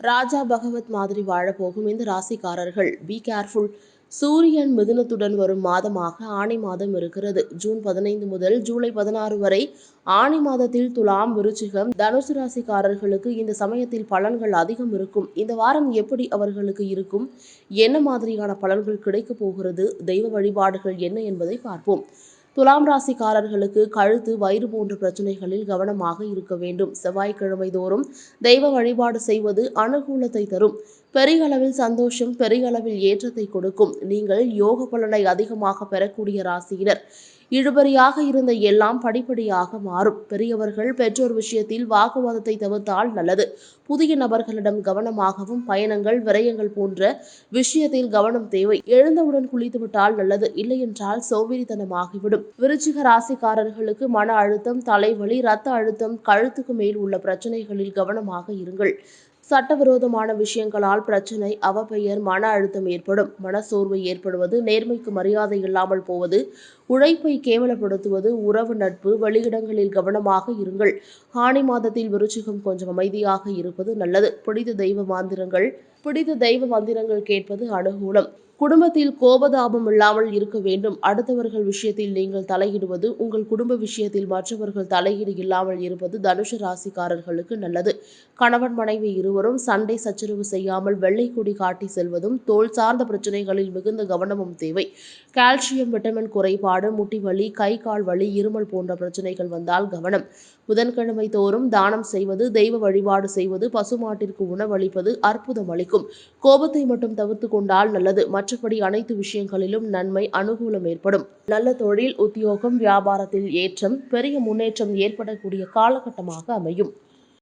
ராஜா பகவத் மாதிரி வாழப்போகும் இந்த ராசிக்காரர்கள். பி கேர்ஃபுல் சூரியன் மிதுனத்துடன் வரும் மாதமாக ஆணி மாதம் இருக்கிறது. ஜூன் பதினைந்து முதல் ஜூலை பதினாறு வரை ஆணி மாதத்தில் துலாம் விருச்சிகம் தனுசு ராசிக்காரர்களுக்கு இந்த சமயத்தில் பலன்கள் அதிகம் இருக்கும். இந்த வாரம் எப்படி அவர்களுக்கு இருக்கும்? என்ன மாதிரியான பலன்கள் கிடைக்கப் போகிறது? தெய்வ வழிபாடுகள் என்ன என்பதை பார்ப்போம். துலாம் ராசிக்காரர்களுக்கு கழுத்து வயிறு போன்ற பிரச்சனைகளில் கவனமாக இருக்க வேண்டும். செவ்வாய்க்கிழமை தோறும் தெய்வ வழிபாடு செய்வது அனுகூலத்தை தரும். பெரிய அளவில் சந்தோஷம் பெரிய அளவில் ஏற்றத்தை கொடுக்கும். நீங்கள் யோக பலனை அதிகமாக பெறக்கூடிய ராசியினர். இழுபறியாக இருந்த எல்லாம் படிப்படியாக மாறும். பெரியவர்கள் பெற்றோர் விஷயத்தில் வாக்குவாதத்தை தவிர்த்தால் நல்லது. புதிய நபர்களிடம் கவனமாகவும் பயணங்கள் விரயங்கள் போன்ற விஷயத்தில் கவனம் தேவை. எழுந்தவுடன் குளித்துவிட்டால் நல்லது. இல்லையென்றால் என்றால் விருச்சிக ராசிக்காரர்களுக்கு மன அழுத்தம் தலைவலி ரத்த அழுத்தம் கழுத்துக்கு மேல் உள்ள பிரச்சனைகளில் கவனமாக இருங்கள். சட்டவிரோதமான விஷயங்களால் பிரச்சனை அவப்பெயர் மன அழுத்தம் ஏற்படும். மனசோர்வு ஏற்படுவது நேர்மைக்கு மரியாதை இல்லாமல் போவது உழைப்பை கேவலப்படுத்துவது உறவு நட்பு வெளியிடங்களில் கவனமாக இருங்கள். ஆணி மாதத்தில் விருச்சிகம் கொஞ்சம் அமைதியாக இருப்பது நல்லது. பிடித்த தெய்வ மாந்திரங்கள் பிடித்த தெய்வ மந்திரங்கள் கேட்பது அனுகூலம். குடும்பத்தில் கோபதாபம் இல்லாமல் இருக்க வேண்டும். அடுத்தவர்கள் விஷயத்தில் நீங்கள் தலையிடுவது உங்கள் குடும்ப விஷயத்தில் மற்றவர்கள் தலையீடு இல்லாமல் இருப்பது தனுஷ ராசிக்காரர்களுக்கு நல்லது. கணவன் மனைவி இருவரும் சண்டை சச்சரவு செய்யாமல் வெள்ளை கொடி காட்டி செல்வதும் தோல் சார்ந்த பிரச்சனைகளில் மிகுந்த கவனமும் தேவை. கால்சியம் விட்டமின் குறைபாடு முட்டி வலி கை கால் வலி இருமல் போன்ற பிரச்சனைகள் வந்தால் கவனம். புதன்கிழமை தோறும் தானம் செய்வது தெய்வ வழிபாடு செய்வது பசுமாட்டிற்கு உணவளிப்பது அற்புதம் அளிக்கும். கோபத்தை மட்டும் தவிர்த்து கொண்டால் நல்லது. மற்றபடி அனைத்து விஷயங்களிலும் நன்மை அனுகூலம் ஏற்படும். நல்ல தொழில் உத்தியோகம் வியாபாரத்தில் ஏற்றம் பெரிய முன்னேற்றம் ஏற்படக்கூடிய காலகட்டமாக அமையும்.